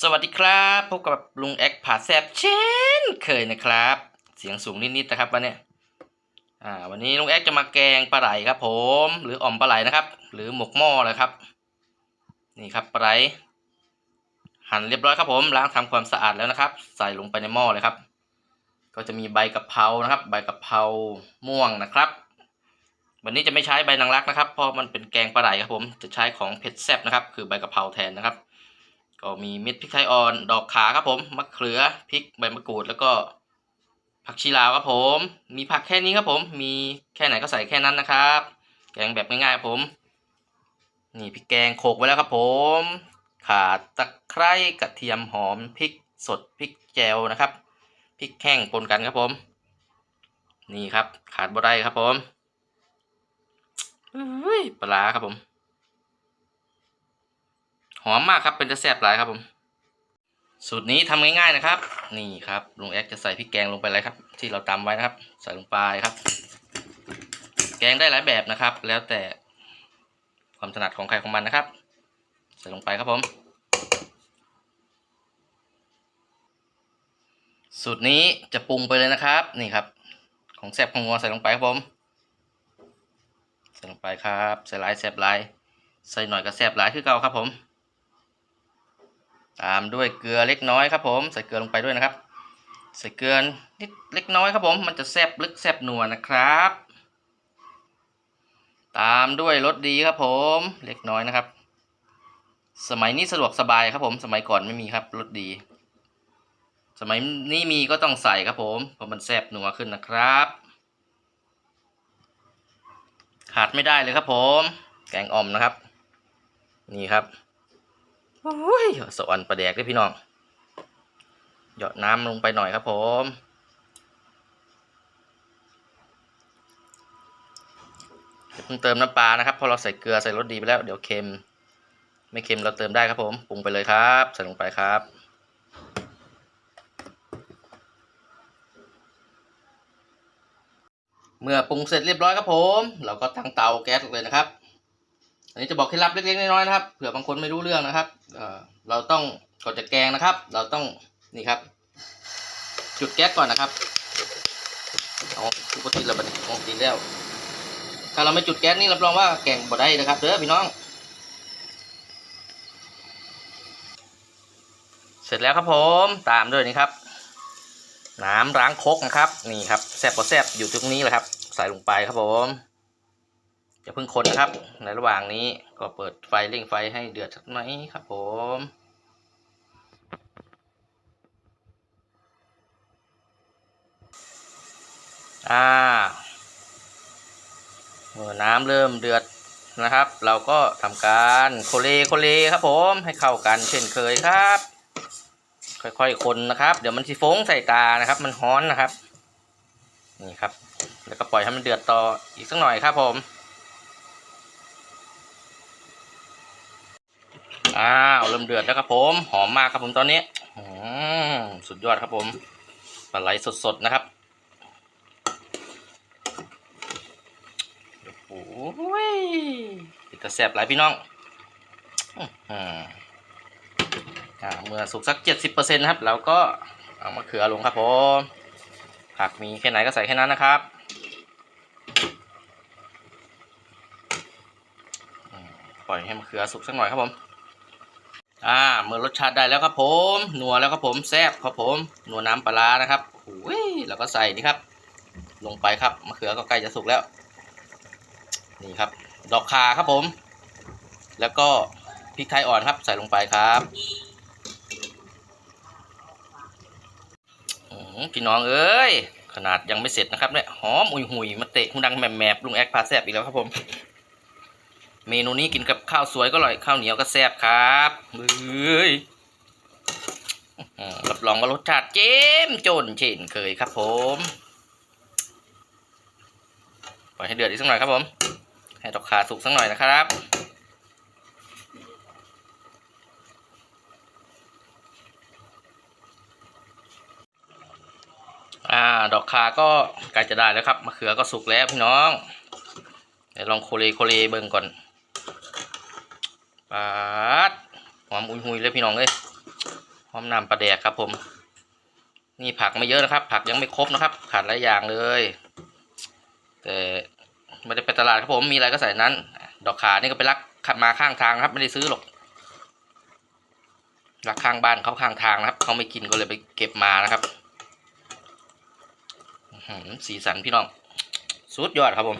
สวัสดีครับพบกับลุงแอคผ่าแซบเช่นเคยนะครับ เสียงสูงนิดๆนะครับวันนี้อ่าวันนี้ลุงแอคจะมาแกงปลาไหลครับ ผม หรืออ่อมปลาไหลนะครับ หรือหมกหม้อเลยครับ นี่ครับปลาไหลหั่นเรียบร้อยครับผมล้างทำความสะอาดแล้วนะครับ ใส่ลงไปในหม้อเลยครับ ก็จะมีใบกะเพรานะครับ ใบกะเพราม่วงนะครับ วันนี้จะไม่ใช้ใบนางรักนะครับเพราะมันเป็นแกงปลาไหลครับผมจะใช้ของเผ็ดแซบนะครับ คือใบกะเพราแทนนะครับ ก็มีเม็ดพริกไทยอ่อน ดอกขาครับผม มะเขือ พริก ใบมะกรูด แล้วก็ผักชีลาวครับผม มีผักแค่นี้ครับผม มีแค่ไหนก็ใส่แค่นั้นนะครับ แกงแบบง่ายๆครับผม นี่พริกแกงโขลกไว้แล้วครับผมข่าตะไคร้กระเทียมหอม พริกสด พริกแจวนะครับ พริกแห้งปนกันครับผม นี่ครับ ขาดบ่ได้ครับผมอุ้ยปลาร้าครับผม หอมมากครับเป็นจะแซ่บหลายครับผม สูตรนี้ทำง่ายๆนะครับ นี่ครับลุงแอ๊กจะใส่พริกแกงลงไปเลยครับ ที่เราตำไว้นะครับ ใส่ลงไปครับ แกงได้หลายแบบนะครับ แล้วแต่ความถนัดของใครของมันนะครับ ใส่ลงไปครับผม สูตรนี้จะปรุงไปเลยนะครับ นี่ครับ ของแซ่บของงัวใส่ลงไปครับผมใส่ลงไปครับ ใส่ลายแซ่บลายใส่หน่อยก็แซ่บหลายคือเก่าครับผม ตามด้วยเกลือเล็กน้อยครับผมใส่เกลือลงไปด้วยนะครับ ใส่เกลือนิดเล็กน้อยครับผม มันจะแซ่บลึกแซ่บนัวนะครับ ตามด้วยรสดีครับผมเล็กน้อยนะครับ สมัยนี้สะดวกสบายครับผม สมัยก่อนไม่มีครับรสดี สมัยนี้มีก็ต้องใส่ครับผมเพราะมันแซ่บนัวขึ้นนะครับ ขาดไม่ได้เลยครับผม แกงอ่อมนะครับ นี่ครับ โอ้ยสวรรค์ประแดกด้วยพี่น้อง หยอดน้ำลงไปหน่อยครับผม เดี๋ยวเพิ่งเติมน้ำปลานะครับพราะเราใส่เกลือใส่รสดีไปแล้ว เดี๋ยวเค็ม ไม่เค็มเราเติมได้ครับผม ปรุงไปเลยครับ ใส่ลงไปครับเมื่อปรุงเสร็จเรียบร้อยครับผม เราก็ตั้งเตาแก๊สเลยนะครับ อันนี้จะบอกเคล็ดลับเล็กๆน้อยๆนะครับเผื่อบางคนไม่รู้เรื่องนะครับเอ่อเราต้องก่อนจะแกงนะครับ เราต้องนี่ครับ จุดแก๊สก่อนนะครับเอาปกติเราบันปกติแล้ว ถ้าเราไม่จุดแก๊สนี่รับรองว่าแกงบ่ได้นะครับเด้อพี่น้อง เสร็จแล้วครับผมตามด้วยนี่ครับ น้ำล้างคกนะครับ นี่ครับแซ่บกว่าแซ่บอยู่ตรงนี้แหละครับ ใส่ลงไปครับผม อย่าเพิ่งคนนะครับ ในระหว่างนี้ก็เปิดไฟเร่งไฟให้เดือดสักหน่อยครับผมอ่าเมื่อน้ำเริ่มเดือดนะครับ เราก็ทำการโคเลโคเลครับผมให้เข้ากันเช่นเคยครับ ค่อยๆคนนะครับ เดี๋ยวมันสิฟงใส่ตานะครับ มันฮ้อนนะครับ นี่ครับ แล้วก็ปล่อยให้มันเดือดต่ออีกสักหน่อยครับผม อ้าวเริ่มเดือดแล้วครับผม หอมมากครับผมตอนนี้อืมสุดยอดครับผมปลาไหลสดๆนะครับโอ้ยจะแซ่บหลายพี่น้องอ่าเมื่อสุกสักเจ็ดสิบเปอร์เซ็นต์ครับเราก็เอามะเขือลงครับผมผักมีแค่ไหนก็ใส่แค่นั้นนะครับปล่อยให้มะเขือสุกสักหน่อยครับผม อ่าเมื่อรสชาติได้แล้วครับผมนัวแล้วครับผมแซ่บครับผมนัวน้ำปลาร้านะครับโอ้ยแล้วก็ใส่นี่ครับ ลงไปครับมะเขือก็ใกล้จะสุกแล้ว นี่ครับ ดอกคาครับผม แล้วก็พริกไทยอ่อนครับ ใส่ลงไปครับอื้อหือพี่น้องเอ้ยขนาดยังไม่เสร็จนะครับเนี่ยหอมอุยหุยมาเตะหูดังแมบๆลุงแอคพาแซ่บอีกแล้วครับผม เมนูนี้กินกับข้าวสวยก็อร่อยข้าวเหนียวก็แซ่บครับเฮ้ยอื้อรับรองว่ารสชาติเจ้มจนเช่นเคยครับผมปล่อยให้เดือดอีกสักหน่อยครับผม ให้ดอกขาสุกสักหน่อยนะครับอ่าดอกคาก็ใกล้จะได้แล้วครับมะเขือก็สุกแล้วพี่น้องเดี๋ยวลองโคเลโคเลเบิ่งก่อน ปาดหอมอุยหุยเลยพี่น้องเลยพร้อมนำปลาแดกครับผม นี่ผักไม่เยอะนะครับ ผักยังไม่ครบนะครับ ขาดหลายอย่างเลย แต่ไม่ได้ไปตลาดครับผมมีอะไรก็ใส่นั้น ดอกขานี่ก็ไปรักขับมาข้างทางครับ ไม่ได้ซื้อหรอกรักข้างบ้านเขาข้างทางนะครับเขาไม่กินก็เลยไปเก็บมานะครับสีสันพี่น้องสุดยอดครับผม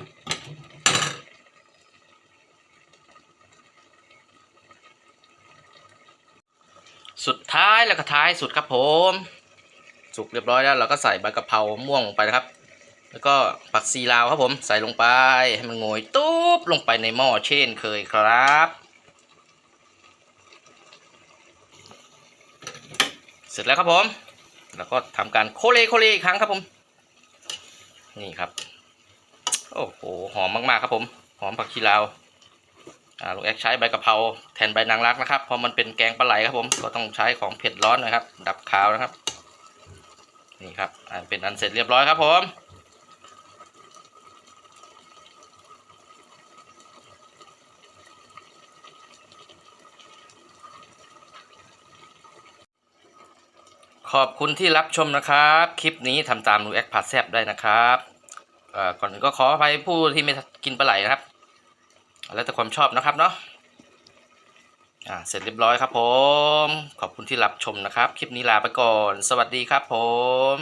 สุดท้ายแล้วก็ท้ายสุดครับผม สุกเรียบร้อยแล้วเราก็ใส่ใบกะเพราม่วงลงไปนะครับ แล้วก็ผักซีลาวครับผมใส่ลงไปให้มันโงยตุ๊บลงไปในหม้อเช่นเคยครับ เสร็จแล้วครับผม แล้วก็ทำการโคเลโคเลอีกครั้งครับผม นี่ครับ โอ้โหหอมมากๆครับผม หอมผักชีลาว ลุงแอกใช้ใบกะเพราแทนใบนางรักนะครับเพราะมันเป็นแกงปลาไหลครับผมก็ต้องใช้ของเผ็ดร้อนนะครับ ดับคาวนะครับ นี่ครับเป็นอันเสร็จเรียบร้อยครับผมขอบคุณที่รับชมนะครับ คลิปนี้ทำตามลุงแอกผัดแซบได้นะครับก่อนอื่นก็ขออภัยผู้ที่ไม่กินปลาไหลนะครับ แล้วแต่ความชอบนะครับเนาะอ่าเสร็จเรียบร้อยครับผม ขอบคุณที่รับชมนะครับ คลิปนี้ลาไปก่อน สวัสดีครับผม